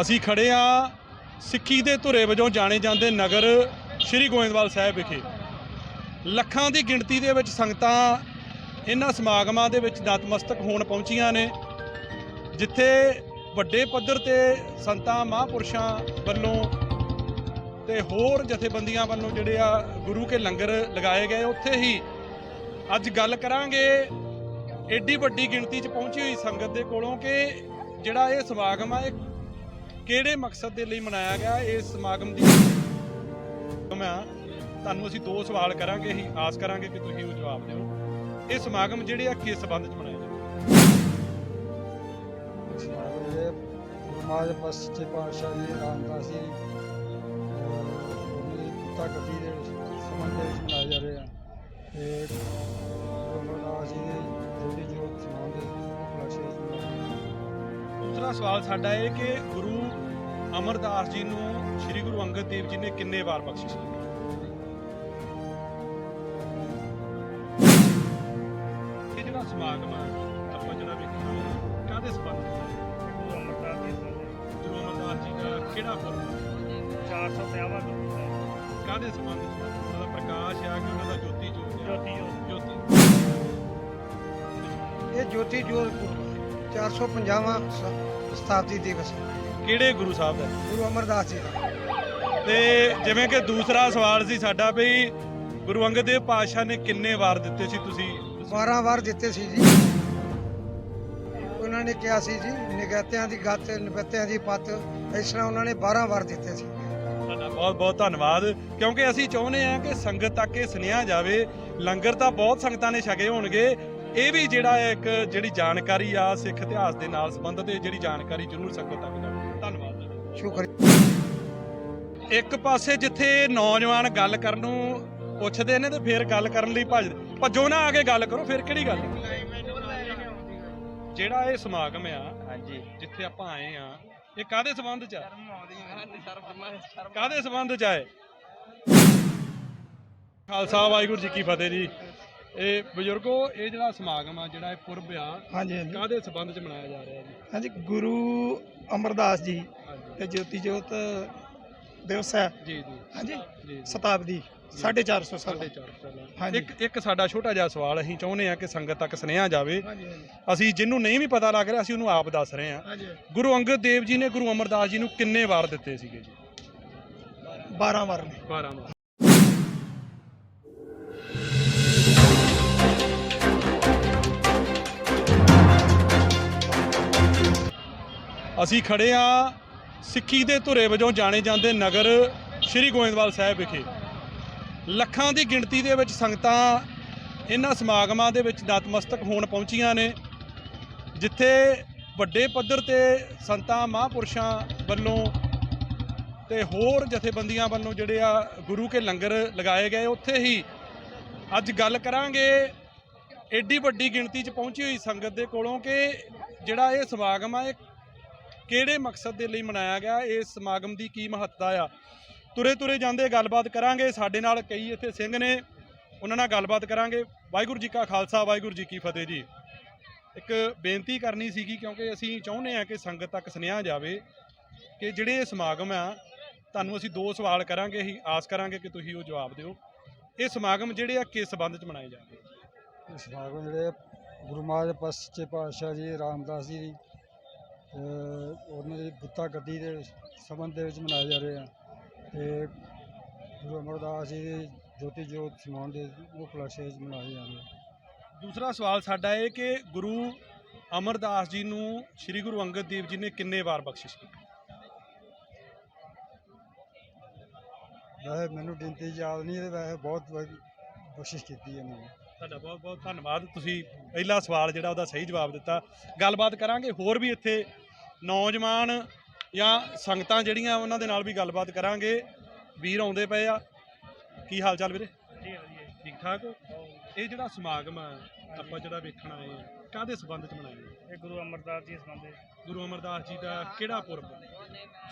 ਅਸੀਂ ਖੜੇ ਆ ਸਿੱਖੀ ਦੇ ਧੁਰੇ ਵਜੋਂ ਜਾਣੇ ਜਾਂਦੇ ਨਗਰ ਸ੍ਰੀ ਗੋਇੰਦਵਾਲ ਸਾਹਿਬ ਵਿਖੇ। ਲੱਖਾਂ ਦੀ ਗਿਣਤੀ ਦੇ ਵਿੱਚ ਸੰਗਤਾਂ ਇਹਨਾਂ ਸਮਾਗਮਾਂ ਦੇ ਵਿੱਚ ਨਤਮਸਤਕ ਹੋਣ ਪਹੁੰਚੀਆਂ ਨੇ, ਜਿੱਥੇ ਵੱਡੇ ਪੱਧਰ ਤੇ ਸੰਤਾਂ, ਮਹਾਂਪੁਰਸ਼ਾਂ ਵੱਲੋਂ ਤੇ ਹੋਰ ਜਥੇਬੰਦੀਆਂ ਵੱਲੋਂ ਜਿਹੜੇ ਆ ਗੁਰੂ ਕੇ ਲੰਗਰ ਲਗਾਏ ਗਏ। ਉੱਥੇ ਹੀ ਅੱਜ ਗੱਲ ਕਰਾਂਗੇ ਐਡੀ ਵੱਡੀ ਗਿਣਤੀ 'ਚ ਪਹੁੰਚੀ ਹੋਈ ਸੰਗਤ ਦੇ ਕੋਲੋਂ ਕਿ ਜਿਹੜਾ ਇਹ ਸਮਾਗਮ ਆ, ਇਹ ਕਿਹੜੇ ਮਕਸਦ ਦੇ ਲਈ ਮਨਾਇਆ ਗਿਆ ਇਸ ਸਮਾਗਮ ਦੀ? ਮੈਂ ਤੁਹਾਨੂੰ ਅਸੀਂ ਦੋ ਸਵਾਲ ਕਰਾਂਗੇ, ਅਸੀਂ ਆਸ ਕਰਾਂਗੇ ਕਿ ਤੁਸੀਂ ਉਹ ਜਵਾਬ ਦਿਓ। ਇਹ ਸਮਾਗਮ ਜਿਹੜੇ ਆ, ਕਿਸ ਸਬੰਧ 'ਚ ਮਨਾਇਆ ਜਾਂਦਾ? ਸਾਰੇ ਪਸਚੇ ਪਾਤਸ਼ਾਹ ਜੀ ਰਾਮਦਾਸ ਜੀ ਉਹਨੇ ਪੁੱਤਾ ਦੇ ਸੰਬੰਧ ਵਿੱਚ ਮਨਾਏ ਜਾ ਰਹੇ। ਤੇ ਦੂਸਰਾ ਸਵਾਲ ਸਾਡਾ ਇਹ ਕਿ ਗੁਰੂ ਅਮਰਦਾਸ ਜੀ ਨੂੰ ਸ੍ਰੀ ਗੁਰੂ ਅੰਗਦ ਦੇਵ ਜੀ ਨੇ ਕਿੰਨੇ ਵਾਰ ਬਖਸ਼ਿਸ਼ ਕੀਤੀ? ਇਹ ਜਿਹੜਾ ਸਮਾਗਮ ਆ ਆਪਾਂ ਜਿਹੜਾ ਵੇਖਣਾ ਕਾਹਦੇ ਸੰਬੰਧ ਵਿੱਚ ਹੈ? ਗੁਰੂ ਅਮਰਦਾਸ ਜੀ ਦੇ। ਗੁਰੂ ਅਮਰਦਾਸ ਜੀ ਦਾ ਕਿਹੜਾ ਪੁਰਬ 450ਵਾਂ ਗੁਰੂ ਸਾਹਿਬ ਕਾਹਦੇ ਸੰਬੰਧ ਵਿੱਚ ਉਹਨਾਂ ਦਾ ਪ੍ਰਕਾਸ਼ ਆ ਕਿ ਉਹਨਾਂ ਦਾ ਜੋਤੀ ਜੋਤ ਆ? ਜੋਤੀ ਜੋਤ। ਜੋਤੀ। ਇਹ ਜੋਤੀ ਜੋਤ 450ਵਾਂ ਸ਼ਤਾਬਦੀ ਦਿਵਸ। ਕਿਹੜੇ ਗੁਰੂ ਸਾਹਿਬ ਦਾ? ਗੁਰੂ ਅਮਰਦਾਸ ਜੀ ਦਾ। ਤੇ ਜਿਵੇਂ ਕਿ ਦੂਸਰਾ ਸਵਾਲ ਸੀ ਸਾਡਾ ਵੀ ਗੁਰੂ ਅੰਗਦ ਦੇਵ ਪਾਤਸ਼ਾਹ ਨੇ ਕਿੰਨੇ ਵਾਰ ਦਿੱਤੇ ਸੀ ਤੁਸੀਂ? 12 ਵਾਰ ਦਿੱਤੇ ਸੀ ਜੀ। ਉਹਨਾਂ ਨੇ ਕਿਹਾ ਸੀ ਜੀ ਨਿਗਤਿਆਂ ਦੀ ਗੱਤ ਨਿਬਤਿਆਂ ਦੀ ਪੱਤ ਇਸ ਤਰ੍ਹਾਂ ਉਹਨਾਂ ਨੇ 12 ਵਾਰ ਦਿੱਤੇ ਸੀ। ਤੁਹਾਡਾ ਬਹੁਤ ਬਹੁਤ ਧੰਨਵਾਦ। ਕਿਉਂਕਿ ਅਸੀਂ ਚਾਹੁੰਦੇ ਹਾਂ ਕਿ ਸੰਗਤ ਤੱਕ ਇਹ ਸੁਨੇਹਾ ਜਾਵੇ। ਲੰਗਰ ਤਾਂ ਬਹੁਤ ਸੰਗਤਾਂ ਨੇ ਛਕੇ ਹੋਣਗੇ। ਇਹ ਵੀ ਜਿਹੜਾ ਹੈ ਇੱਕ ਜਿਹੜੀ ਜਾਣਕਾਰੀ ਆ ਸਿੱਖ ਇਤਿਹਾਸ ਦੇ ਨਾਲ ਸੰਬੰਧਿਤ ਇਹ ਜਿਹੜੀ ਜਾਣਕਾਰੀ ਜ਼ਰੂਰ ਸੰਗਤ ਤੱਕ ਜਾਵੇ ਧੰਨਵਾਦ। ਸ਼ੁਕਰੀਆ ਇੱਕ ਪਾਸੇ ਜਿੱਥੇ ਨੌਜਵਾਨ ਗੱਲ ਕਰਨ ਨੂੰ ਪੁੱਛਦੇ ਨੇ ਤੇ ਫਿਰ ਗੱਲ ਕਰਨ ਲਈ ਭੱਜ ਭੱਜੋ ਨਾ ਆ ਕੇ ਗੱਲ ਕਰੋ ਫਿਰ ਕਿਹੜੀ ਗੱਲ? ਜਿਹੜਾ ਇਹ ਸਮਾਗਮ ਆ ਹਾਂਜੀ। ਜਿੱਥੇ ਆਪਾਂ ਆਏ ਆ ਇਹ ਕਾਦੇ ਸੰਬੰਧ ਚ ਆ? ਕਾਦੇ ਸੰਬੰਧ ਚ ਆਏ ਖਾਲਸਾ ਵਾਹਿਗੁਰੂ ਜੀ ਕੀ ਫਤਿਹ ਜੀ। ਇਹ ਬਜ਼ੁਰਗੋ ਇਹ ਜਿਹੜਾ ਸਮਾਗਮ ਆ ਜਿਹੜਾ ਇਹ ਪੁਰਬ ਆ ਹਾਂਜੀ ਹਾਂਜੀ। ਕਾਦੇ ਸੰਬੰਧ ਚ ਮਨਾਇਆ ਜਾ ਰਿਹਾ ਜੀ? ਹਾਂਜੀ ਗੁਰੂ ਅਮਰਦਾਸ ਜੀ ਤੇ ਜੋਤੀ ਜੋਤ ਦਿਵਸ ਹੈ। ਜੀ ਜੀ। ਹਾਂਜੀ ਜੀ ਸ਼ਤਾਬਦੀ 450 ਸਾਲ। ਸਾਢੇ ਚਾਰ ਸਾਲਾਂ। ਹਾਂਜੀ। ਇੱਕ ਇੱਕ ਸਾਡਾ ਛੋਟਾ ਜਿਹਾ ਸਵਾਲ ਅਸੀਂ ਚਾਹੁੰਦੇ ਆ ਕਿ ਸੰਗਤ ਤੱਕ ਸੁਨੇਹਾ ਜਾਵੇ। ਅਸੀਂ ਜਿਹਨੂੰ ਨਹੀਂ ਵੀ ਪਤਾ ਲੱਗ ਰਿਹਾ ਅਸੀਂ ਉਹਨੂੰ ਆਪ ਦੱਸ ਰਹੇ ਆ ਹਾਂਜੀ। ਗੁਰੂ ਅੰਗਦ ਦੇਵ ਜੀ ਨੇ ਗੁਰੂ ਅਮਰਦਾਸ ਜੀ ਨੂੰ ਕਿੰਨੇ ਵਾਰ ਦਿੱਤੇ ਸੀਗੇ ਜੀ? 12 ਵਾਰ ਨੇ। 12 ਵਾਰ। ਅਸੀਂ ਖੜੇ ਆ ਸਿੱਖੀ ਦੇ ਧੁਰੇ ਵਜੋਂ ਜਾਣੇ ਜਾਂਦੇ ਨਗਰ ਸ੍ਰੀ ਗੋਇੰਦਵਾਲ ਸਾਹਿਬ ਵਿਖੇ। ਲੱਖਾਂ ਦੀ ਗਿਣਤੀ ਦੇ ਵਿੱਚ ਸੰਗਤਾਂ ਇਹਨਾਂ ਸਮਾਗਮਾਂ ਦੇ ਵਿੱਚ ਨਤਮਸਤਕ ਹੋਣ ਪਹੁੰਚੀਆਂ ਨੇ, ਜਿੱਥੇ ਵੱਡੇ ਪੱਧਰ ਤੇ ਸੰਤਾਂ, ਮਹਾਂਪੁਰਸ਼ਾਂ ਵੱਲੋਂ ਤੇ ਹੋਰ ਜਥੇਬੰਦੀਆਂ ਵੱਲੋਂ ਜਿਹੜੇ ਆ ਗੁਰੂ ਕੇ ਲੰਗਰ ਲਗਾਏ ਗਏ। ਉੱਥੇ ਹੀ ਅੱਜ ਗੱਲ ਕਰਾਂਗੇ ਐਡੀ ਵੱਡੀ ਗਿਣਤੀ 'ਚ ਪਹੁੰਚੀ ਹੋਈ ਸੰਗਤ ਦੇ ਕੋਲੋਂ ਕਿ ਜਿਹੜਾ ਇਹ ਸਮਾਗਮ ਆ, ਇਹ ਕਿਹੜੇ ਮਕਸਦ ਦੇ ਲਈ ਮਨਾਇਆ ਗਿਆ ਇਸ ਸਮਾਗਮ ਦੀ ਕੀ ਮਹੱਤਤਾ ਆ? ਤੁਰੇ ਤੁਰੇ ਜਾਂਦੇ ਗੱਲਬਾਤ ਕਰਾਂਗੇ, ਸਾਡੇ ਨਾਲ ਕਈ ਇੱਥੇ ਸਿੰਘ ਨੇ, ਉਹਨਾਂ ਨਾਲ ਗੱਲਬਾਤ ਕਰਾਂਗੇ। ਵਾਹਿਗੁਰੂ ਜੀ ਕਾ ਖਾਲਸਾ, ਵਾਹਿਗੁਰੂ ਜੀ ਕੀ ਫਤਿਹ ਜੀ। ਇੱਕ ਬੇਨਤੀ ਕਰਨੀ ਸੀਗੀ, ਕਿਉਂਕਿ ਅਸੀਂ ਚਾਹੁੰਦੇ ਆ ਕਿ ਸੰਗਤ ਤੱਕ ਸੁਨੇਹਾ ਜਾਵੇ ਕਿ ਜਿਹੜੇ ਇਹ ਸਮਾਗਮ ਆ, ਤੁਹਾਨੂੰ ਅਸੀਂ ਦੋ ਸਵਾਲ ਕਰਾਂਗੇ, ਅਸੀਂ ਆਸ ਕਰਾਂਗੇ ਕਿ ਤੁਸੀਂ ਉਹ ਜਵਾਬ ਦਿਓ। ਇਹ ਸਮਾਗਮ ਜਿਹੜੇ ਆ, ਕਿਸ ਸਬੰਧ ਚ ਮਨਾਏ ਜਾਂਦੇ? ਇਹ ਸਮਾਗਮ ਜਿਹੜੇ ਗੁਰੂ ਮਹਾਰਾਜ ਪਸਚੇ ਪਾਤਸ਼ਾਹ ਜੀ, ਰਾਮਦਾਸ ਜੀ ਦੀ ਉਹਨਾਂ ਦੀ ਪੁੱਤਾ ਗੱਦੀ ਦੇ ਸੰਬੰਧ ਦੇ ਵਿੱਚ ਮਨਾਏ ਜਾ ਰਹੇ ਆ। ਤੇ ਗੁਰੂ ਅਮਰਦਾਸ ਜੀ ਦੇ ਜੋਤੀ ਜੋਤ ਸਮਾਨ ਦੇ ਉਪਲਕਸ਼ ਵਿੱਚ ਮਨਾਏ ਜਾ ਰਹੇ ਆ। ਦੂਸਰਾ ਸਵਾਲ ਸਾਡਾ ਇਹ ਕਿ ਗੁਰੂ ਅਮਰਦਾਸ ਜੀ ਨੂੰ ਸ੍ਰੀ ਗੁਰੂ ਅੰਗਦ ਦੇਵ ਜੀ ਨੇ ਕਿੰਨੇ ਵਾਰ ਬਖਸ਼ਿਸ਼ ਕੀਤੀ? ਵੈਸੇ ਮੈਨੂੰ ਗਿਣਤੀ ਯਾਦ ਨਹੀਂ ਤੇ ਵੈਸੇ ਬਹੁਤ ਵਾਰੀ ਕੋਸ਼ਿਸ਼ ਕੀਤੀ ਹੈ ਮੈਂ ਤੁਹਾਡਾ ਬਹੁਤ ਬਹੁਤ ਧੰਨਵਾਦ। ਤੁਸੀਂ ਪਹਿਲਾ ਸਵਾਲ ਜਿਹੜਾ ਉਹਦਾ ਸਹੀ ਜਵਾਬ ਦਿੱਤਾ। ਗੱਲਬਾਤ ਕਰਾਂਗੇ ਹੋਰ ਵੀ ਇੱਥੇ ਨੌਜਵਾਨ ਜਾਂ ਸੰਗਤਾਂ ਜਿਹੜੀਆਂ ਉਹਨਾਂ ਦੇ ਨਾਲ ਵੀ ਗੱਲਬਾਤ ਕਰਾਂਗੇ। ਵੀਰ ਆਉਂਦੇ ਪਏ ਆ। ਕੀ ਹਾਲ ਚਾਲ ਵੀਰੇ? ਜੀ ਵਧੀਆ ਜੀ। ਠੀਕ ਠਾਕ? ਹੋ ਇਹ ਜਿਹੜਾ ਸਮਾਗਮ ਆ ਆਪਾਂ ਜਿਹੜਾ ਵੇਖਣ ਆਏ ਆ ਕਾਹਦੇ ਸਬੰਧ ਚ ਮਨਾਇਆ? ਇਹ ਗੁਰੂ ਅਮਰਦਾਸ ਜੀ ਸੰਬੰਧੇ ਗੁਰੂ ਅਮਰਦਾਸ ਜੀ ਦਾ ਕਿਹੜਾ ਪੁਰਬ?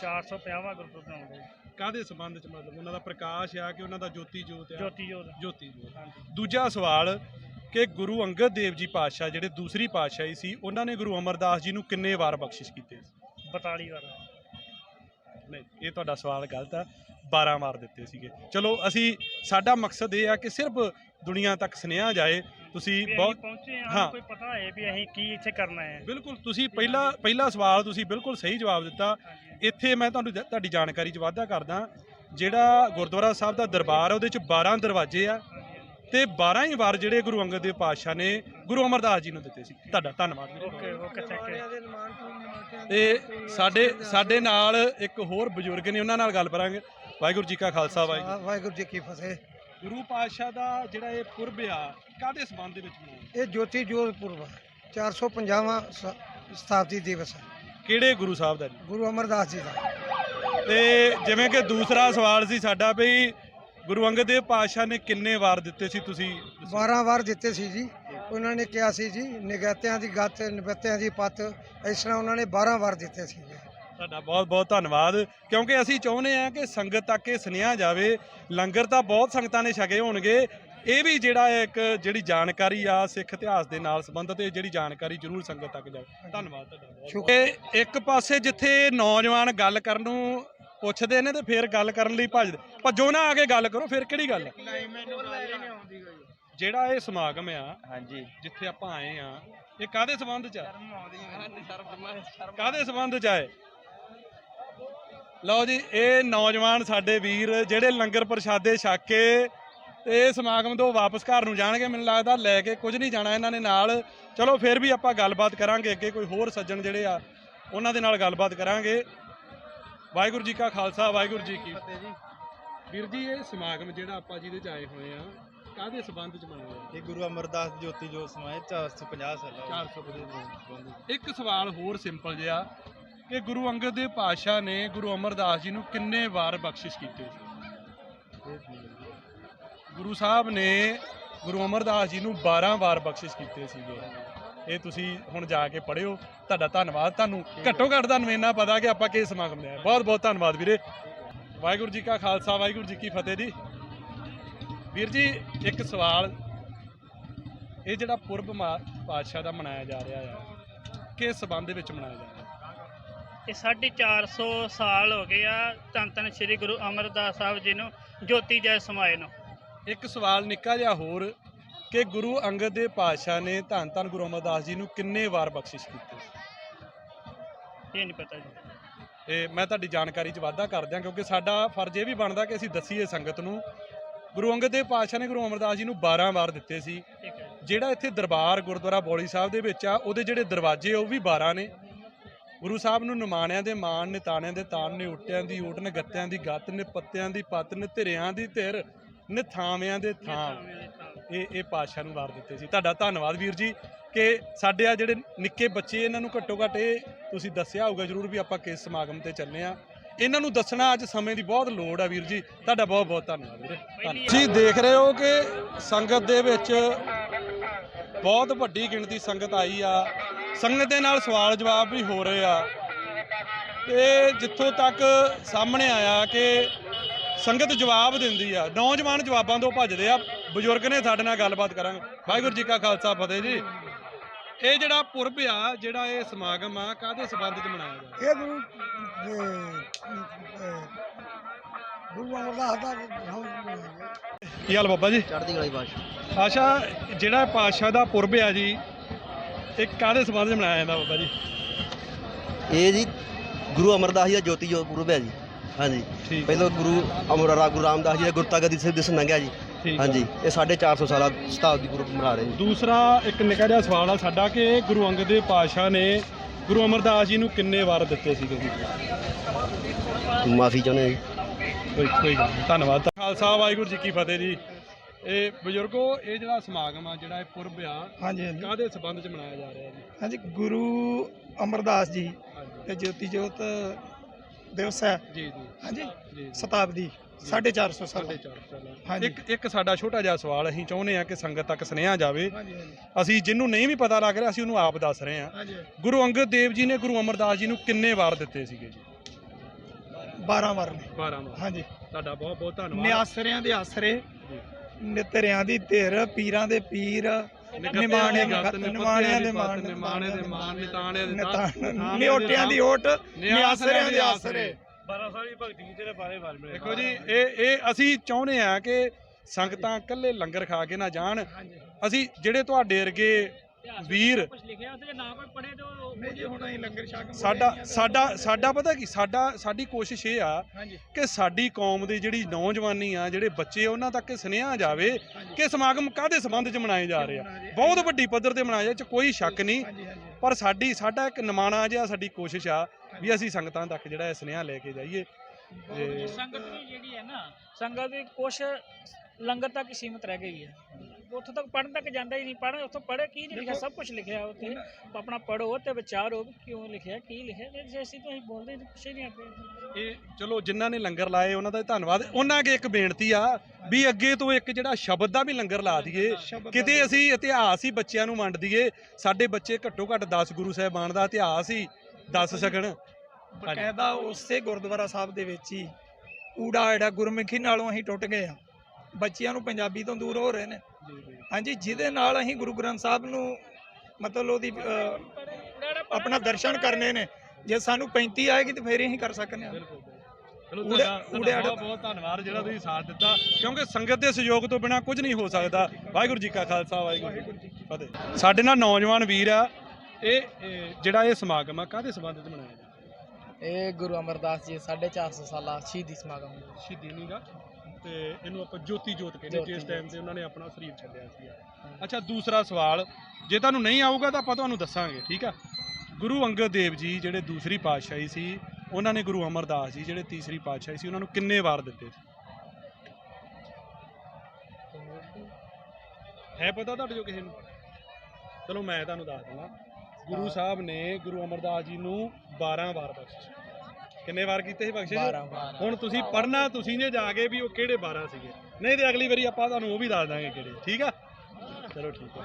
450ਵਾਂ ਗੁਰਪੁਰਬ ਬਣਾਉਂਦੇ ਕਾਹਦੇ ਸਬੰਧ ਚ ਮਤਲਬ ਉਹਨਾਂ ਦਾ ਪ੍ਰਕਾਸ਼ ਆ ਕਿ ਉਹਨਾਂ ਦਾ ਜੋਤੀ ਜੋਤ ਆ? ਜੋਤੀ ਜੋਤ। ਜੋਤੀ ਦੂਜਾ ਸਵਾਲ ਕਿ ਗੁਰੂ ਅੰਗਦ ਦੇਵ ਜੀ ਪਾਤਸ਼ਾਹ ਜਿਹੜੇ ਦੂਸਰੀ ਪਾਤਸ਼ਾਹੀ ਸੀ ਉਹਨਾਂ ਨੇ ਗੁਰੂ ਅਮਰਦਾਸ ਜੀ ਨੂੰ ਕਿੰਨੇ ਵਾਰ ਬਖਸ਼ਿਸ਼ ਕੀਤੇ? 42 ਵਾਰ। ਨਹੀਂ ਇਹ ਤੁਹਾਡਾ ਸਵਾਲ ਗਲਤ ਆ। 12 ਵਾਰ ਦਿੱਤੇ ਸੀਗੇ। ਚਲੋ ਅਸੀਂ ਸਾਡਾ ਮਕਸਦ ਇਹ ਆ ਕਿ ਸਿਰਫ ਦੁਨੀਆ ਤੱਕ ਸੁਨੇਹਾ ਜਾਏ। ਤੁਸੀਂ ਬਹੁਤ ਪਹੁੰਚੇ ਹਾਂ। ਹਾਂ। ਕੋਈ ਪਤਾ ਹੈ ਵੀ ਅਸੀਂ ਕੀ ਇੱਥੇ ਕਰਨਾ ਹੈ। ਬਿਲਕੁਲ ਤੁਸੀਂ ਪਹਿਲਾ ਪਹਿਲਾ ਸਵਾਲ ਤੁਸੀਂ ਬਿਲਕੁਲ ਸਹੀ ਜਵਾਬ ਦਿੱਤਾ। ਇੱਥੇ ਮੈਂ ਤੁਹਾਨੂੰ ਤੁਹਾਡੀ ਜਾਣਕਾਰੀ 'ਚ ਵਾਧਾ ਕਰਦਾ। ਜਿਹੜਾ ਗੁਰਦੁਆਰਾ ਸਾਹਿਬ ਦਾ ਦਰਬਾਰ ਹੈ ਉਹਦੇ 'ਚ 12 ਦਰਵਾਜ਼ੇ ਆ। ਤੇ 12 ਹੀ ਵਾਰ ਜਿਹੜੇ ਗੁਰੂ ਅੰਗਦ ਦੇਵ ਪਾਤਸ਼ਾਹ ਨੇ ਗੁਰੂ ਅਮਰਦਾਸ ਜੀ ਨੂੰ ਦਿੱਤੇ ਸੀ। ਤੁਹਾਡਾ ਧੰਨਵਾਦ। ਓਕੇ ਓਕੇ ਥੈਂਕ ਯੂ ਤੋਂ ਸਾਡੇ ਸਾਡੇ ਨਾਲ ਇੱਕ ਹੋਰ ਬਜ਼ੁਰਗ ਨੇ ਉਹਨਾਂ ਨਾਲ ਗੱਲ ਕਰਾਂਗੇ। ਵਾਹਿਗੁਰੂ ਜੀ ਕਾ ਖਾਲਸਾ ਵਾਹਿਗੁਰੂ ਵਾਹਿਗੁਰੂ ਜੀ ਕੀ ਫਤਿਹ। ਗੁਰੂ ਪਾਤਸ਼ਾਹ ਦਾ ਜਿਹੜਾ ਇਹ ਪੁਰਬ ਆ ਕਾਹਦੇ ਸੰਬੰਧ ਦੇ ਵਿੱਚ ਮਨਾਉਂਦੇ ਇਹ ਜੋਤੀ ਜੋਤ ਪੁਰਬ ਹੈ 450ਵਾਂ ਸ- ਸ਼ਤਾਬਦੀ ਦਿਵਸ ਹੈ ਕਿਹੜੇ ਗੁਰੂ ਸਾਹਿਬ ਦਾ ਜੀ? ਗੁਰੂ ਅਮਰਦਾਸ ਜੀ ਦਾ। ਤੇ ਜਿਵੇਂ ਕਿ ਦੂਸਰਾ ਸਵਾਲ ਸੀ ਸਾਡਾ ਵੀ ਗੁਰੂ ਅੰਗਦ ਦੇਵ ਪਾਤਸ਼ਾਹ ਨੇ ਕਿੰਨੇ ਵਾਰ ਦਿੱਤੇ ਸੀ ਤੁਸੀਂ ਦੱਸੋ। 12 ਵਾਰ ਦਿੱਤੇ ਸੀ ਜੀ। ਉਹਨਾਂ ਨੇ ਕਿਹਾ ਸੀ ਜੀ ਨਿਗਤਿਆਂ ਦੀ ਗੱਤ ਨਿਬਤਿਆਂ ਦੀ ਪੱਤ ਇਸ ਤਰ੍ਹਾਂ ਉਹਨਾਂ ਨੇ 12 ਵਾਰ ਦਿੱਤੇ ਸੀ ਤੁਹਾਡਾ ਬਹੁਤ ਬਹੁਤ ਧੰਨਵਾਦ। ਕਿਉਂਕਿ ਅਸੀਂ ਚਾਹੁੰਦੇ ਹਾਂ ਕਿ ਸੰਗਤ ਤੱਕ ਇਹ ਸੁਨੇਹਾ ਜਾਵੇ ਲੰਗਰ ਤਾਂ ਬਹੁਤ ਸੰਗਤਾਂ ਨੇ ਛਕੇ ਹੋਣਗੇ। ਇਹ ਵੀ ਜਿਹੜਾ ਇੱਕ ਜਿਹੜੀ ਜਾਣਕਾਰੀ ਆ ਸਿੱਖ ਇਤਿਹਾਸ ਦੇ ਨਾਲ ਸੰਬੰਧਿਤ ਇਹ ਜਿਹੜੀ ਜਾਣਕਾਰੀ ਜ਼ਰੂਰ ਸੰਗਤ ਤੱਕ ਜਾਵੇ। ਧੰਨਵਾਦ ਤੁਹਾਡਾ ਬਹੁਤ। ਸ਼ੁਕਰ ਇਹ ਇੱਕ ਪਾਸੇ ਜਿੱਥੇ ਨੌਜਵਾਨ ਗੱਲ ਕਰਨ ਨੂੰ ਪੁੱਛਦੇ ਨੇ ਤੇ ਫਿਰ ਗੱਲ ਕਰਨ ਲਈ ਭੱਜਦੇ। ਭੱਜੋ ਨਾ ਆ ਕੇ ਗੱਲ ਕਰੋ ਫਿਰ ਕਿਹੜੀ ਗੱਲ ਜਿਹੜਾ ਇਹ ਸਮਾਗਮ ਆ ਹਾਂਜੀ। ਜਿੱਥੇ ਆਪਾਂ ਆਏ ਆ ਇਹ ਕਾਦੇ ਸੰਬੰਧ ਚ ਆ? ਕਾਦੇ ਸੰਬੰਧ ਚ ਆਏ ਲਓ ਜੀ ਇਹ ਨੌਜਵਾਨ ਸਾਡੇ ਵੀਰ ਜਿਹੜੇ ਲੰਗਰ ਪ੍ਰਸ਼ਾਦੇ ਛਕ ਕੇ ਤੇ ਇਹ ਸਮਾਗਮ ਤੋਂ ਵਾਪਸ ਘਰ ਨੂੰ ਜਾਣਗੇ ਮੈਨੂੰ ਲੱਗਦਾ ਲੈ ਕੇ ਕੁਝ ਨਹੀਂ ਜਾਣਾ ਇਹਨਾਂ ਨੇ ਨਾਲ। ਚਲੋ ਫਿਰ ਵੀ ਆਪਾਂ ਗੱਲਬਾਤ ਕਰਾਂਗੇ ਅੱਗੇ ਕੋਈ ਹੋਰ ਸੱਜਣ ਜਿਹੜੇ ਆ ਉਹਨਾਂ ਦੇ ਨਾਲ ਗੱਲਬਾਤ ਕਰਾਂਗੇ। ਵਾਹਿਗੁਰੂ ਜੀ ਕਾ ਖਾਲਸਾ ਵਾਹਿਗੁਰੂ ਜੀ ਕੀ ਫਤਿਹ ਜੀ। ਵੀਰ ਜੀ ਇਹ ਸਮਾਗਮ ਜਿਹੜਾ ਆਪਾਂ ਜਿਹਦੇ ਚ ਆਏ ਹੋਏ ਆ ਕਾਦੇ ਸੰਬੰਧ ਚ ਮਨਾਇਆ ਇਹ ਗੁਰੂ ਅਮਰਦਾਸ ਜੋਤੀ ਜੋਤ ਸਮਾਏ 450 ਸਾਲਾ 450 ਇੱਕ ਸਵਾਲ ਹੋਰ ਸਿੰਪਲ ਜਿਹਾ ਕਿ ਗੁਰੂ ਅੰਗਦ ਦੇਵ ਪਾਤਸ਼ਾਹ ਨੇ ਗੁਰੂ ਅਮਰਦਾਸ ਜੀ ਨੂੰ ਕਿੰਨੇ ਵਾਰ ਬਖਸ਼ਿਸ਼ ਕੀਤੀ ਸੀ? ਗੁਰੂ ਸਾਹਿਬ ਨੇ ਗੁਰੂ ਅਮਰਦਾਸ ਜੀ ਨੂੰ 12 ਵਾਰ ਬਖਸ਼ਿਸ਼ ਕੀਤੇ ਸੀਗੇ। ਇਹ ਤੁਸੀਂ ਹੁਣ ਜਾ ਕੇ ਪੜਿਓ ਤੁਹਾਡਾ ਧੰਨਵਾਦ। ਤੁਹਾਨੂੰ ਘੱਟੋ ਘੱਟ ਤੁਹਾਨੂੰ ਇੰਨਾ ਪਤਾ ਕਿ ਆਪਾਂ ਕਿਸ ਸਮਾਗਮ ਦੇ ਆ ਬਹੁਤ ਬਹੁਤ ਧੰਨਵਾਦ ਵੀਰੇ। ਵਾਹਿਗੁਰੂ ਜੀ ਕਾ ਖਾਲਸਾ ਵਾਹਿਗੁਰੂ ਜੀ ਕੀ ਫਤਿਹ ਜੀ। ਵੀਰ ਜੀ ਇੱਕ ਸਵਾਲ। ਇਹ ਜਿਹੜਾ ਪੁਰਬ ਪਾਤਸ਼ਾਹ ਦਾ ਮਨਾਇਆ ਜਾ ਰਿਹਾ ਆ ਕਿਸ ਸਬੰਧ ਵਿੱਚ ਮਨਾਇਆ ਜਾ ਰਿਹਾ? ਇਹ 450 ਸਾਲ ਹੋ ਗਏ ਆ ਧੰਨ ਧੰਨ ਸ੍ਰੀ ਗੁਰੂ ਅਮਰਦਾਸ ਸਾਹਿਬ ਜੀ ਨੂੰ ਜੋਤੀ ਜੈ ਸਮਾਏ ਨੂੰ। ਇੱਕ ਸਵਾਲ ਨਿੱਕਾ ਜਿਹਾ ਹੋਰ। ਕਿ ਗੁਰੂ ਅੰਗਦ ਦੇਵ ਪਾਤਸ਼ਾਹ ਨੇ ਧੰਨ ਧੰਨ ਗੁਰੂ ਅਮਰਦਾਸ ਜੀ ਨੂੰ ਕਿੰਨੇ ਵਾਰ ਬਖਸ਼ਿਸ਼ ਕੀਤੀ? ਇਹ ਨਹੀਂ ਪਤਾ ਜੀ। ਇਹ ਮੈਂ ਤੁਹਾਡੀ ਜਾਣਕਾਰੀ 'ਚ ਵਾਧਾ ਕਰਦਿਆਂ ਕਿਉਂਕਿ ਸਾਡਾ ਫਰਜ਼ ਇਹ ਵੀ ਬਣਦਾ ਕਿ ਅਸੀਂ ਦੱਸੀਏ ਸੰਗਤ ਨੂੰ ਗੁਰੂ ਅੰਗਦ ਦੇਵ ਪਾਤਸ਼ਾਹ ਨੇ ਗੁਰੂ ਅਮਰਦਾਸ ਜੀ ਨੂੰ 12 ਵਾਰ ਦਿੱਤੇ ਸੀ। ਜਿਹੜਾ ਇੱਥੇ ਦਰਬਾਰ ਗੁਰਦੁਆਰਾ ਬੌਲੀ ਸਾਹਿਬ ਦੇ ਵਿੱਚ ਆ ਉਹਦੇ ਜਿਹੜੇ ਦਰਵਾਜ਼ੇ ਉਹ ਵੀ 12 ਨੇ। ਗੁਰੂ ਸਾਹਿਬ ਨੂੰ ਨਿਮਾਣਿਆਂ ਦੇ ਮਾਣ ਨੇ ਤਾਣਿਆਂ ਦੇ ਤਾਣ ਨੇ ਉਟਿਆਂ ਦੀ ਊਟ ਨੇ ਗੱਤਿਆਂ ਦੀ ਗੱਤ ਨੇ ਪੱਤਿਆਂ ਦੀ ਪੱਤ ਨੇ ਧਿਰਿਆਂ ਦੀ ਧਿਰ ਨੇ ਥਾਵਿਆਂ ਦੇ ਥਾਂ। ਇਹ ਇਹ ਪਾਤਸ਼ਾਹ ਨੂੰ ਵਾਰ ਦਿੱਤੇ ਸੀ। ਤੁਹਾਡਾ ਧੰਨਵਾਦ ਵੀਰ ਜੀ ਕਿ ਸਾਡੇ ਆ ਜਿਹੜੇ ਨਿੱਕੇ ਬੱਚੇ ਇਹਨਾਂ ਨੂੰ ਘੱਟੋ ਘੱਟ ਇਹ ਤੁਸੀਂ ਦੱਸਿਆ ਹੋਊਗਾ ਜਰੂਰ ਵੀ ਆਪਾਂ ਕਿਸ ਸਮਾਗਮ ਤੇ ਚੱਲੇ ਆ ਇਹਨਾਂ ਨੂੰ ਦੱਸਣਾ ਅੱਜ ਸਮੇਂ ਦੀ ਬਹੁਤ ਲੋੜ ਆ ਵੀਰ ਜੀ। ਤੁਹਾਡਾ ਬਹੁਤ ਬਹੁਤ ਧੰਨਵਾਦ ਵੀਰੇ। ਧੰਨਵਾਦ। ਤੁਸੀਂ ਦੇਖ ਰਹੇ ਹੋ ਕਿ ਸੰਗਤ ਦੇ ਵਿੱਚ ਬਹੁਤ ਵੱਡੀ ਗਿਣਤੀ ਸੰਗਤ ਆਈ ਆ। ਸੰਗਤ ਦੇ ਨਾਲ ਸਵਾਲ ਜਵਾਬ ਵੀ ਹੋ ਰਹੇ ਆ। ਤੇ ਜਿੱਥੋਂ ਤੱਕ ਸਾਹਮਣੇ ਆਇਆ ਕਿ ਸੰਗਤ ਜਵਾਬ ਦਿੰਦੀ ਆ। ਨੌਜਵਾਨ ਜਵਾਬਾਂ ਤੋਂ ਭੱਜਦੇ ਆ। ਬਜ਼ੁਰਗ ਨੇ ਸਾਡੇ ਨਾਲ ਗੱਲਬਾਤ ਕਰਾਂਗੇ। ਵਾਹਿਗੁਰੂ ਜੀ ਕਾ ਖਾਲਸਾ ਫਤਿਹ ਜੀ। ਇਹ ਜਿਹੜਾ ਪੁਰਬ ਆ ਜਿਹੜਾ ਇਹ ਸਮਾਗਮ ਆ ਕਾਹਦੇ ਸਬੰਧ ਚ ਮਨਾਇਆ ਜਾਂਦਾ? ਇਹ ਗੁਰੂ ਗੁਰੂ ਅਮਰਦਾਸ ਦਾ ਕੀ ਹਾਲ ਬਾਬਾ ਜੀ? ਚੜ੍ਹਦੀ ਵਾਲੀ ਆਸ਼ਾ ਜਿਹੜਾ ਪਾਤਸ਼ਾਹ ਦਾ ਪੁਰਬ ਆ ਜੀ ਇਹ ਕਾਹਦੇ ਸਬੰਧ ਚ ਮਨਾਇਆ ਜਾਂਦਾ ਬਾਬਾ ਜੀ? ਇਹ ਜੀ ਗੁਰੂ ਅਮਰਦਾਸ ਜੀ ਦਾ ਜੋਤੀ ਜੋਤ ਪੁਰਬ ਹੈ ਜੀ। ਹਾਂਜੀ। ਠੀਕ ਪਹਿਲਾਂ ਗੁਰੂ ਅਮਰ ਗੁਰੂ ਰਾਮਦਾਸ ਜੀ ਦਾ ਗੁਰਤਾ ਗੱਦੀ ਸੇ ਦਿਸ ਲੰਘਿਆ ਜੀ। ਠੀਕ ਆ। ਹਾਂਜੀ ਇਹ 450 ਸਾਲਾ ਸ਼ਤਾਬਦੀ ਪੁਰਬ ਮਨਾ ਰਹੇ ਜੀ। ਦੂਸਰਾ ਇੱਕ ਨਿੱਕਾ ਜਿਹਾ ਸਵਾਲ ਆ ਸਾਡਾ ਕਿ ਗੁਰੂ ਅੰਗਦ ਦੇਵ ਪਾਤਸ਼ਾਹ ਨੇ ਗੁਰੂ ਅਮਰਦਾਸ ਜੀ ਨੂੰ ਕਿੰਨੇ ਵਾਰ ਦਿੱਤੇ ਸੀਗੇ ਜੀ ਮਾਫੀ ਚਾਹੁੰਦੇ ਜੀ। ਕੋਈ ਕੋਈ ਗੱਲ ਨਹੀਂ। ਧੰਨਵਾਦ। ਖਾਲਸਾ ਵਾਹਿਗੁਰੂ ਜੀ ਕੀ ਫਤਿਹ ਜੀ। ਇਹ ਬਜ਼ੁਰਗੋ ਇਹ ਜਿਹੜਾ ਸਮਾਗਮ ਆ ਜਿਹੜਾ ਇਹ ਪੁਰਬ ਆ ਹਾਂਜੀ ਹਾਂਜੀ। ਕਾਹਦੇ ਸਬੰਧ ਚ ਮਨਾਇਆ ਜਾ ਰਿਹਾ ਜੀ? ਹਾਂਜੀ ਗੁਰੂ ਅਮਰਦਾਸ ਜੀ ਤੇ ਜੋਤੀ ਜੋਤ ਦਿਵਸ ਹੈ। ਜੀ ਜੀ। ਹਾਂਜੀ। ਸ਼ਤਾਬਦੀ 450 ਸਾਲ। ਹਾਂਜੀ। ਇੱਕ ਇੱਕ ਸਾਡਾ ਛੋਟਾ ਜਿਹਾ ਸਵਾਲ ਅਸੀਂ ਚਾਹੁੰਦੇ ਆ ਕਿ ਸੰਗਤ ਤੱਕ ਸੁਨੇਹਾ ਜਾਵੇ। ਅਸੀਂ ਜਿਹਨੂੰ ਨਹੀਂ ਵੀ ਪਤਾ ਲੱਗ ਰਿਹਾ ਅਸੀਂ ਉਹਨੂੰ ਆਪ ਦੱਸ ਰਹੇ ਹਾਂ। ਹਾਂਜੀ। ਗੁਰੂ ਅੰਗਦ ਦੇਵ ਜੀ ਨੇ ਗੁਰੂ ਅਮਰਦਾਸ ਜੀ ਨੂੰ ਕਿੰਨੇ ਵਾਰ ਦਿੱਤੇ ਸੀਗੇ ਜੀ? 12 ਵਾਰ ਨੇ। 12 ਵਾਰ। ਹਾਂਜੀ। ਤੁਹਾਡਾ ਬਹੁਤ ਬਹੁਤ ਧੰਨਵਾਦ। ਨਿਆਸਰਿਆਂ ਦੇ ਆਸਰੇ। ਨਿਤਰਿਆਂ ਦੀ ਧਿਰ ਪੀਰਾਂ ਦੇ ਪੀਰ ਨਿਮਾਣੇ ਦੇ ਗੱਤ ਨਿਮਾਣਿਆਂ ਦੇ ਮਾਣ ਨਿਮਾਣੇ ਦੇ ਮਾਣ ਨਿਤਾਣੇ ਦੇ ਨਿਤਾਣ ਨਿਓਟਿਆਂ ਦੀ ਓਟ ਨਿਆਸਰਿਆਂ ਦੇ ਆਸਰੇ। 12 ਸਾਲ ਦੀ ਭਗਤੀ ਤੇਰੇ ਬਾਰੇ ਵਾਲ ਮਿਲੇ। ਦੇਖੋ ਜੀ ਇਹ ਇਹ ਅਸੀਂ ਚਾਹੁੰਦੇ ਆ ਕਿ ਸੰਗਤਾਂ ਇਕੱਲੇ ਲੰਗਰ ਖਾ ਕੇ ਨਾ ਜਾਣ। ਅਸੀਂ ਜਿਹੜੇ ਤੁਹਾਡੇ ਵਰਗੇ ਵੀਰ। ਕੁਝ ਸਾਡਾ ਸਾਡਾ ਸਾਡਾ ਪਤਾ ਕੀ ਸਾਡਾ ਸਾਡੀ ਕੋਸ਼ਿਸ਼ ਇਹ ਆ ਕਿ ਸਾਡੀ ਕੌਮ ਦੀ ਜਿਹੜੀ ਨੌਜਵਾਨੀ ਆ ਜਿਹੜੇ ਬੱਚੇ ਆ, ਉਹਨਾਂ ਤੱਕ ਇਹ ਸੁਨੇਹਾ ਜਾਵੇ ਕਿ ਸਮਾਗਮ ਕਾਹਦੇ ਸੰਬੰਧ 'ਚ ਮਨਾਏ ਜਾ ਰਹੇ ਆ। ਬਹੁਤ ਵੱਡੀ ਪੱਧਰ ਤੇ ਮਨਾਏ ਜਾ ਚ ਕੋਈ ਸ਼ੱਕ ਨਹੀਂ। ਪਰ ਸਾਡੀ ਸਾਡਾ ਇੱਕ ਨਿਮਾਣਾ ਜਿਹਾ ਸਾਡੀ ਕੋਸ਼ਿਸ਼ ਆ ਵੀ ਅਸੀਂ ਸੰਗਤਾਂ ਤੱਕ ਜਿਹੜਾ ਇਹ ਸੁਨੇਹਾ ਲੈ ਕੇ ਜਾਈਏ। ਤੇ ਸੰਗਤ ਜਿਹੜੀ ਹੈ ਨਾ ਸੰਗਤ ਵੀ ਕੁਛ ਲੰਗਰ ਤੱਕ ਸੀਮਤ ਰਹਿ ਗਈ ਹੈ। ਉੱਥੋਂ ਤੱਕ ਪੜਨ ਤੱਕ ਜਾਂਦਾ ਹੀ ਨਹੀਂ ਪੜ੍ਹ ਉੱਥੋਂ ਪੜ੍ਹ ਕੀ ਨਹੀਂ ਲਿਖਿਆ ਸਭ ਕੁਝ ਲਿਖਿਆ ਉੱਥੇ। ਆਪਣਾ ਪੜੋ ਤੇ ਵਿਚਾਰੋ ਵੀ ਕਿਉਂ ਲਿਖਿਆ ਕੀ ਲਿਖਿਆ ਜੇ ਅਸੀਂ ਤੁਸੀਂ ਬੋਲਦੇ ਨਹੀਂ ਕੁਛ ਹੀ ਨਹੀਂ ਅੱਗੇ ਇਹ ਚਲੋ ਜਿਨ੍ਹਾਂ ਨੇ ਲੰਗਰ ਲਾਏ ਉਹਨਾਂ ਦਾ ਧੰਨਵਾਦ। ਉਹਨਾਂ ਅੱਗੇ ਇੱਕ ਬੇਨਤੀ ਆ ਵੀ ਅੱਗੇ ਤੋਂ ਇੱਕ ਜਿਹੜਾ ਸ਼ਬਦ ਦਾ ਵੀ ਲੰਗਰ ਲਾ ਦਈਏ। ਕਿਤੇ ਅਸੀਂ ਇਤਿਹਾਸ ਹੀ ਬੱਚਿਆਂ ਨੂੰ ਵੰਡ ਦਈਏ। ਸਾਡੇ ਬੱਚੇ ਘੱਟੋ ਘੱਟ 10 ਗੁਰੂ ਸਾਹਿਬਾਨ ਦਾ ਇਤਿਹਾਸ ਹੀ ਦੱਸ ਸਕਣ। ਬਕਾਇਦਾ ਉਸੇ ਗੁਰਦੁਆਰਾ ਸਾਹਿਬ ਦੇ ਵਿੱਚ ਹੀ ਊੜਾ ਜਿਹੜਾ ਗੁਰਮੁਖੀ ਨਾਲੋਂ ਅਸੀਂ ਟੁੱਟ ਗਏ ਆ ਬੱਚਿਆਂ ਨੂੰ ਪੰਜਾਬੀ ਤੋਂ ਦੂਰ ਹੋ ਰਹੇ ਨੇ। ਹਾਂਜੀ ਜਿਹਦੇ ਨਾਲ ਅਸੀਂ ਗੁਰੂ ਗ੍ਰੰਥ ਸਾਹਿਬ ਨੂੰ ਮਤਲਬ ਉਹਦੀ ਆਪਣਾ ਦਰਸ਼ਨ ਕਰਨੇ ਨੇ। ਜੇ ਸਾਨੂੰ 35 ਆਏਗੀ ਤੇ ਫੇਰ ਹੀ ਅਸੀਂ ਕਰ ਸਕਨੇ ਆ। ਚਲੋ ਤੁਹਾਡਾ ਬਹੁਤ ਬਹੁਤ ਧੰਨਵਾਦ ਜਿਹੜਾ ਤੁਸੀਂ ਸਾਥ ਦਿੱਤਾ। ਕਿਉਂਕਿ ਸੰਗਤ ਦੇ ਸਹਿਯੋਗ ਤੋਂ ਬਿਨਾ ਕੁਝ ਨਹੀਂ ਹੋ ਸਕਦਾ। ਵਾਹਿਗੁਰੂ ਜੀ ਕਾ ਖਾਲਸਾ ਵਾਹਿਗੁਰੂ ਜੀ ਕੀ ਫਤਿਹ। ਸਾਡੇ ਨਾਲ ਨੌਜਵਾਨ ਵੀਰ ਆ। ਇਹ ਜਿਹੜਾ ਇਹ ਸਮਾਗਮ ਆ ਕਾਹਦੇ ਸੰਬੰਧ ਚ ਮਨਾਇਆ ਜਾਂਦਾ? ਇਹ ਗੁਰੂ ਅਮਰਦਾਸ ਜੀ 450 ਸਾਲਾ ਸ਼ਹੀਦੀ ਸਮਾਗਮ। ਸ਼ਹੀਦੀ ਨਹੀਂ ਗਾ ਤੇ ਇਹਨੂੰ ਆਪਾਂ ਜੋਤੀ ਜੋਤ ਕਹਿੰਦੇ ਜਿਸ। ਟਾਈਮ ਤੇ ਉਹਨਾਂ ਨੇ ਆਪਣਾ ਸਰੀਰ ਛੱਡਿਆ ਸੀ ਅੱਛਾ ਦੂਸਰਾ ਸਵਾਲ ਜੇ ਤੁਹਾਨੂੰ ਨਹੀਂ ਆਊਗਾ ਤਾਂ ਆਪਾਂ ਤੁਹਾਨੂੰ ਦੱਸਾਂਗੇ ਠੀਕ ਆ? ਗੁਰੂ ਅੰਗਦ ਦੇਵ ਜੀ ਜਿਹੜੇ ਦੂਸਰੀ ਪਾਤਸ਼ਾਹੀ ਸੀ ਉਹਨਾਂ ਨੇ ਗੁਰੂ ਅਮਰਦਾਸ ਜੀ ਜਿਹੜੇ ਤੀਸਰੀ ਪਾਤਸ਼ਾਹੀ ਸੀ ਉਹਨਾਂ ਨੂੰ ਕਿੰਨੇ ਵਾਰ ਦਿੱਤੇ ਸੀ? ਹੈ ਪਤਾ ਤੁਹਾਡੇ ਜੋ ਕਿਸੇ ਨੂੰ? ਚਲੋ ਮੈਂ ਤੁਹਾਨੂੰ ਦੱਸ ਦਿੰਦਾ। ਗੁਰੂ ਸਾਹਿਬ ਨੇ ਗੁਰੂ ਅਮਰਦਾਸ ਜੀ ਨੂੰ 12 ਵਾਰ ਬਖਸ਼ਿਸ਼ ਕਿੰਨੇ ਵਾਰ ਕੀਤੇ ਸੀ ਬਖਸ਼ਿਸ਼? 12 ਵਾਰ ਹੁਣ ਤੁਸੀਂ ਪੜਨਾ ਤੁਸੀਂ ਨੇ ਜਾ ਕੇ ਵੀ ਉਹ ਕਿਹੜੇ 12 ਸੀਗੇ? ਨਹੀਂ ਤੇ ਅਗਲੀ ਵਾਰੀ ਆਪਾਂ ਤੁਹਾਨੂੰ ਉਹ ਵੀ ਦੱਸ ਦਾਂਗੇ ਕਿਹੜੇ ਠੀਕ ਆ? ਚਲੋ ਠੀਕ ਆ।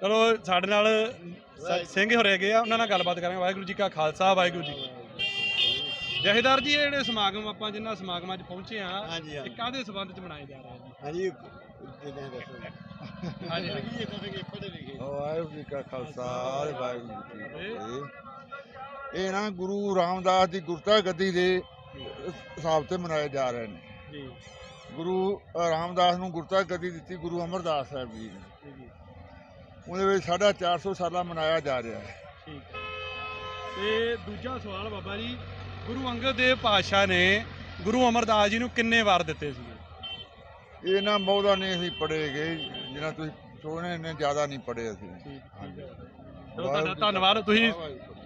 ਚਲੋ ਸਾਡੇ ਨਾਲ ਸਿੰਘ ਹੋ ਰਹੇ ਗਏ ਆ ਉਹਨਾਂ ਨਾਲ ਗੱਲਬਾਤ ਕਰਾਂਗੇ। ਵਾਹਿਗੁਰੂ ਜੀ ਕਾ ਖਾਲਸਾ ਵਾਹਿਗੁਰੂ ਜੀ। ਜਥੇਦਾਰ ਜੀ ਇਹ ਜਿਹੜੇ ਸਮਾਗਮ ਆਪਾਂ ਜਿੰਨਾ ਸਮਾਗਮਾਂ 'ਚ ਪਹੁੰਚੇ ਆ ਇਹ ਕਾਹਦੇ ਸੰਬੰਧ 'ਚ ਮਨਾਏ ਜਾ ਰਹੇ ਆ ਹਾਂਜੀ ਜੀ ਹਾਂਜੀ ਹਾਂਜੀ। ਵਾਹਿਗੁਰੂ ਜੀ ਕਾ ਖਾਲਸਾ ਵਾਹਿਗੁਰੂ ਜੀ ਕੀ ਫਤਿਹ। ਇਹ ਨਾ ਗੁਰੂ ਰਾਮਦਾਸ ਦੀ ਗੁਰਤਾ ਗੱਦੀ ਦੇ ਹਿਸਾਬ ਤੇ ਮਨਾਏ ਜਾ ਰਹੇ ਨੇ। ਜੀ। ਗੁਰੂ ਰਾਮਦਾਸ ਨੂੰ ਗੁਰਤਾ ਗੱਦੀ ਦਿੱਤੀ ਗੁਰੂ ਅਮਰਦਾਸ ਸਾਹਿਬ ਜੀ ਨੇ। ਜੀ, ਉਹਦੇ ਵਿੱਚ ਸਾਡਾ 400 ਸਾਲਾ ਮਨਾਇਆ ਜਾ ਰਿਹਾ ਹੈ। ਠੀਕ ਤੇ ਦੂਜਾ ਸਵਾਲ ਬਾਬਾ ਜੀ ਗੁਰੂ ਅੰਗਦ ਦੇਵ ਪਾਤਸ਼ਾਹ ਨੇ ਗੁਰੂ ਅਮਰਦਾਸ ਜੀ ਨੂੰ ਕਿੰਨੇ ਵਾਰ ਦਿੱਤੇ ਸੀਗੇ? ਇਹ ਨਾ ਬਹੁਤਾ ਨਹੀਂ ਅਸੀਂ ਪੜ੍ਹੇਗੇ ਜਿੰਨਾ ਤੁਸੀਂ ਸੋਹਣੇ ਨੇ ਜ਼ਿਆਦਾ ਨਹੀਂ ਪੜ੍ਹੇ ਅਸੀਂ। ਚਲੋ ਤੁਹਾਡਾ ਧੰਨਵਾਦ ਤੁਸੀਂ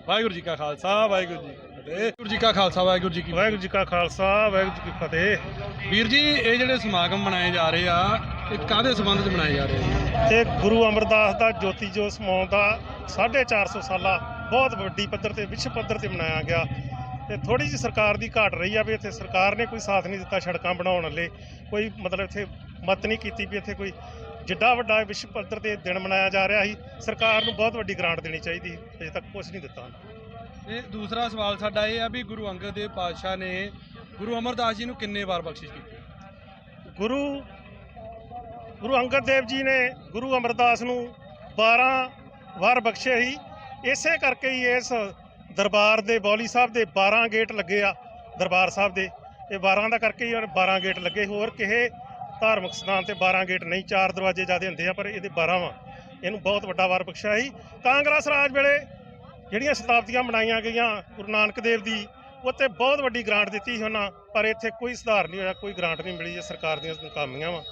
ਵਾਹਿਗੁਰੂ ਜੀ ਕਾ ਖਾਲਸਾ ਵਾਹਿਗੁਰੂ ਜੀ ਕੀ ਫਤਿਹ। ਵਾਹਿਗੁਰੂ ਜੀ ਕਾ ਖਾਲਸਾ ਵਾਹਿਗੁਰੂ ਜੀ ਕੀ। ਵਾਹਿਗੁਰੂ ਜੀ ਕਾ ਖਾਲਸਾ ਵਾਹਿਗੁਰੂ ਜੀ ਕੀ ਫਤਿਹ। ਵੀਰ ਜੀ ਇਹ ਜਿਹੜੇ ਸਮਾਗਮ ਮਨਾਏ ਜਾ ਰਹੇ ਆ ਇਹ ਕਾਹਦੇ ਸੰਬੰਧ 'ਚ ਮਨਾਏ ਜਾ ਰਹੇ ਆ? ਇਹ ਗੁਰੂ ਅਮਰਦਾਸ ਦਾ ਜੋਤੀ ਜੋਤ ਸਮਾਉਣ ਦਾ 450 ਸਾਲਾ ਬਹੁਤ ਵੱਡੀ ਪੱਧਰ ਤੇ ਵਿਸ਼ਵ ਪੱਧਰ ਤੇ ਮਨਾਇਆ ਗਿਆ। ਤੇ ਥੋੜੀ ਜਿਹੀ ਸਰਕਾਰ ਦੀ ਘਾਟ ਰਹੀ ਆ ਵੀ ਇੱਥੇ ਸਰਕਾਰ ਨੇ ਕੋਈ ਸਾਥ ਨਹੀਂ ਦਿੱਤਾ ਸੜਕਾਂ ਬਣਾਉਣ ਲਈ। ਕੋਈ ਮਤਲਬ ਇੱਥੇ ਮਤ ਨਹੀਂ ਕੀਤੀ ਵੀ ਇੱਥੇ ਕੋਈ ਜਿੱਡਾ ਵੱਡਾ ਵਿਸ਼ਵ ਪੱਧਰ ਤੇ ਦਿਨ ਮਨਾਇਆ ਜਾ ਰਿਹਾ ਸੀ ਸਰਕਾਰ ਨੂੰ ਬਹੁਤ ਵੱਡੀ ਗ੍ਰਾਂਟ ਦੇਣੀ ਚਾਹੀਦੀ ਅਜੇ ਤੱਕ ਕੁਝ ਨਹੀਂ ਦਿੱਤਾ ਤੇ ਦੂਸਰਾ ਸਵਾਲ ਸਾਡਾ ਇਹ ਆ ਵੀ ਗੁਰੂ ਅੰਗਦ ਦੇਵ ਪਾਤਸ਼ਾਹ ਨੇ ਗੁਰੂ ਅਮਰਦਾਸ ਜੀ ਨੂੰ ਕਿੰਨੇ ਵਾਰ ਬਖਸ਼ਿਸ਼ ਕੀਤੀ? ਗੁਰੂ ਗੁਰੂ ਅੰਗਦ ਦੇਵ ਜੀ ਨੇ ਗੁਰੂ ਅਮਰਦਾਸ ਨੂੰ 12 ਵਾਰ ਬਖਸ਼ਿਆ ਸੀ। ਇਸੇ ਕਰਕੇ ਹੀ ਇਸ ਦਰਬਾਰ ਦੇ ਬੌਲੀ ਸਾਹਿਬ ਦੇ 12 ਗੇਟ ਲੱਗੇ ਆ ਦਰਬਾਰ ਸਾਹਿਬ ਦੇ। ਇਹ 12 ਦਾ ਕਰਕੇ ਹੀ ਉਹਨੇ 12 ਗੇਟ ਲੱਗੇ ਹੋਰ ਕਿਸੇ ਧਾਰਮਿਕ ਸਥਾਨ ਤੇ 12 ਗੇਟ ਨਹੀਂ, ਚਾਰ ਦਰਵਾਜ਼ੇ ਜਿਆਦੇ ਹੁੰਦੇ ਆ, ਪਰ ਇਹਦੇ 12 ਵਾ। ਇਹਨੂੰ ਬਹੁਤ ਵੱਡਾ ਵਾਰ ਬਖਸ਼ਿਆ ਸੀ। ਕਾਂਗਰਸ ਰਾਜ ਵੇਲੇ ਜਿਹੜੀਆਂ ਸ਼ਤਾਬਦੀਆਂ ਬਣਾਈਆਂ ਗਈਆਂ, ਗੁਰੂ ਨਾਨਕ ਦੇਵ ਦੀ ਉੱਤੇ ਬਹੁਤ ਵੱਡੀ ਗ੍ਰਾਂਟ ਦਿੱਤੀ ਸੀ ਉਹਨਾਂ, ਪਰ ਇੱਥੇ ਕੋਈ ਸੁਧਾਰ ਨਹੀਂ ਹੋਇਆ, ਕੋਈ ਗ੍ਰਾਂਟ ਨਹੀਂ ਮਿਲੀ, ਇਹ ਸਰਕਾਰ ਦੀਆਂ ਨਾਕਾਮੀਆਂ ਵਾ।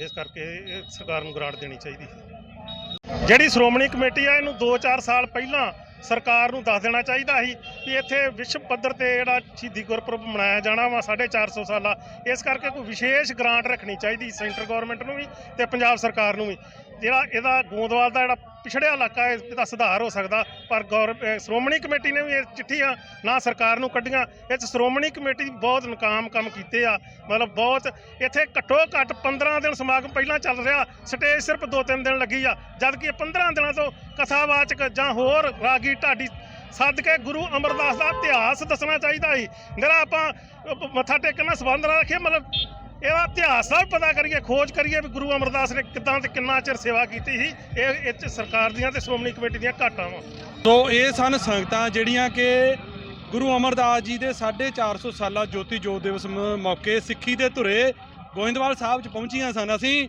ਇਸ ਕਰਕੇ ਇਹ ਸਰਕਾਰ ਨੂੰ ਗ੍ਰਾਂਟ ਦੇਣੀ ਚਾਹੀਦੀ ਹੈ ਜਿਹੜੀ ਸ਼੍ਰੋਮਣੀ ਕਮੇਟੀ ਆ, ਇਹਨੂੰ 2-4 ਸਾਲ ਪਹਿਲਾਂ ਸਰਕਾਰ ਨੂੰ ਦੱਸ ਦੇਣਾ ਚਾਹੀਦਾ ਸੀ ਵੀ ਇੱਥੇ ਵਿਸ਼ਵ ਪੱਧਰ ਤੇ ਜਿਹੜਾ ਸ਼ਹੀਦੀ ਗੁਰਪੁਰਬ ਮਨਾਇਆ ਜਾਣਾ ਵਾ 450 ਸਾਲਾ। ਇਸ ਕਰਕੇ ਕੋਈ ਵਿਸ਼ੇਸ਼ ਗ੍ਰਾਂਟ ਰੱਖਣੀ ਚਾਹੀਦੀ ਸੈਂਟਰ ਗਵਰਨਮੈਂਟ ਨੂੰ ਵੀ ਤੇ ਪੰਜਾਬ ਸਰਕਾਰ ਨੂੰ ਵੀ। ਜਿਹੜਾ ਇਹਦਾ ਗੋਦਵਾਲ ਦਾ ਜਿਹੜਾ ਪਿਛੜਿਆ ਇਲਾਕਾ ਹੈ ਇਹਦਾ ਸੁਧਾਰ ਹੋ ਸਕਦਾ। ਪਰ ਗੌਰ ਅਹ ਸ਼੍ਰੋਮਣੀ ਕਮੇਟੀ ਨੇ ਵੀ ਇਹ ਚਿੱਠੀਆਂ ਨਾ ਸਰਕਾਰ ਨੂੰ ਕੱਢੀਆਂ। ਇਹ 'ਚ ਸ਼੍ਰੋਮਣੀ ਕਮੇਟੀ ਬਹੁਤ ਨਕਾਮ ਕੰਮ ਕੀਤੇ ਆ। ਮਤਲਬ ਬਹੁਤ ਇੱਥੇ ਘੱਟੋ ਘੱਟ 15 ਦਿਨ ਸਮਾਗਮ ਪਹਿਲਾਂ ਚੱਲ ਰਿਹਾ। ਸਟੇਜ ਸਿਰਫ 2-3 ਦਿਨ ਲੱਗੀ ਆ। ਜਦ ਕਿ 15 ਦਿਨਾਂ ਤੋਂ ਕਥਾਵਾਚਕ ਜਾਂ ਹੋਰ ਰਾਗੀ ਢਾਡੀ ਸੱਦ ਕੇ ਗੁਰੂ ਅਮਰਦਾਸ ਦਾ ਇਤਿਹਾਸ ਦੱਸਣਾ ਚਾਹੀਦਾ ਸੀ। ਜਿਹੜਾ ਆਪਾਂ ਅਹ, ਮੱਥਾ ਟੇਕਣ ਨਾਲ ਸੰਬੰਧ ਨਾ ਰੱਖੀਏ ਮਤਲਬ ਇਹਦਾ ਇਤਿਹਾਸ ਦਾ ਪਤਾ ਕਰੀਏ, ਖੋਜ ਕਰੀਏ ਵੀ ਗੁਰੂ ਅਮਰਦਾਸ ਨੇ ਕਿੱਦਾਂ ਤੇ ਕਿੰਨਾ ਚਿਰ ਸੇਵਾ ਕੀਤੀ ਸੀ, ਇਹ ਇਹ 'ਚ ਸਰਕਾਰ ਦੀਆਂ ਤੇ ਸ਼੍ਰੋਮਣੀ ਕਮੇਟੀ ਦੀਆਂ ਘਾਟਾਂ ਵਾ। ਸੋ ਇਹ ਸਨ ਸੰਗਤਾਂ ਜਿਹੜੀਆਂ ਕਿ ਗੁਰੂ ਅਮਰਦਾਸ ਜੀ ਦੇ 450 ਸਾਲਾ ਜੋਤੀ ਜੋਤ ਦਿਵਸ ਮ- ਮੌਕੇ ਸਿੱਖੀ ਦੇ ਧੁਰੇ ਗੋਇੰਦਵਾਲ ਸਾਹਿਬ 'ਚ ਪਹੁੰਚੀਆਂ ਸਨ। ਅਸੀਂ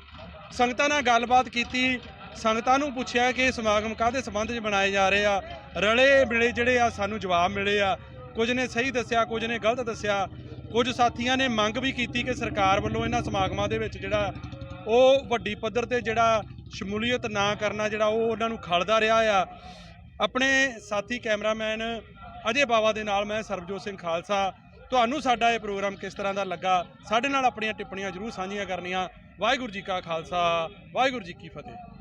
ਸੰਗਤਾਂ ਨਾਲ ਗੱਲਬਾਤ ਕੀਤੀ, ਸੰਗਤਾਂ ਨੂੰ ਪੁੱਛਿਆ ਕਿ ਸਮਾਗਮ ਕਾਹਦੇ ਸੰਬੰਧ 'ਚ ਬਣਾਏ ਜਾ ਰਹੇ? ਆ ਰਲੇ ਮਿਲੇ ਜਿਹੜੇ ਆ ਸਾਨੂੰ ਜਵਾਬ ਮਿਲੇ ਆ। ਕੁਝ ਨੇ ਸਹੀ ਦੱਸਿਆ, ਕੁਝ ਨੇ ਗਲਤ ਦੱਸਿਆ। ਕੁਝ ਸਾਥੀਆਂ ਨੇ ਮੰਗ ਵੀ ਕੀਤੀ ਕਿ ਸਰਕਾਰ ਵੱਲੋਂ ਇਹਨਾਂ ਸਮਾਗਮਾਂ ਦੇ ਵਿੱਚ ਜਿਹੜਾ ਉਹ ਵੱਡੀ ਪੱਧਰ ਤੇ ਜਿਹੜਾ ਸ਼ਮੂਲੀਅਤ ਨਾ ਕਰਨਾ, ਜਿਹੜਾ ਉਹ ਉਹਨਾਂ ਨੂੰ ਖਲਦਾ ਰਿਹਾ ਆ। ਆਪਣੇ ਸਾਥੀ ਕੈਮਰਾਮੈਨ ਅਜੇ ਬਾਵਾ ਦੇ ਨਾਲ ਮੈਂ ਸਰਬਜੋਤ ਸਿੰਘ ਖਾਲਸਾ। ਤੁਹਾਨੂੰ ਸਾਡਾ ਇਹ ਪ੍ਰੋਗਰਾਮ ਕਿਸ ਤਰ੍ਹਾਂ ਦਾ ਲੱਗਾ? ਸਾਡੇ ਨਾਲ ਆਪਣੀਆਂ ਟਿੱਪਣੀਆਂ ਜਰੂਰ ਸਾਂਝੀਆਂ ਕਰਨੀਆਂ। ਵਾਹਿਗੁਰੂ ਜੀ ਕਾ ਖਾਲਸਾ, ਵਾਹਿਗੁਰੂ ਜੀ ਕੀ ਫਤਿਹ।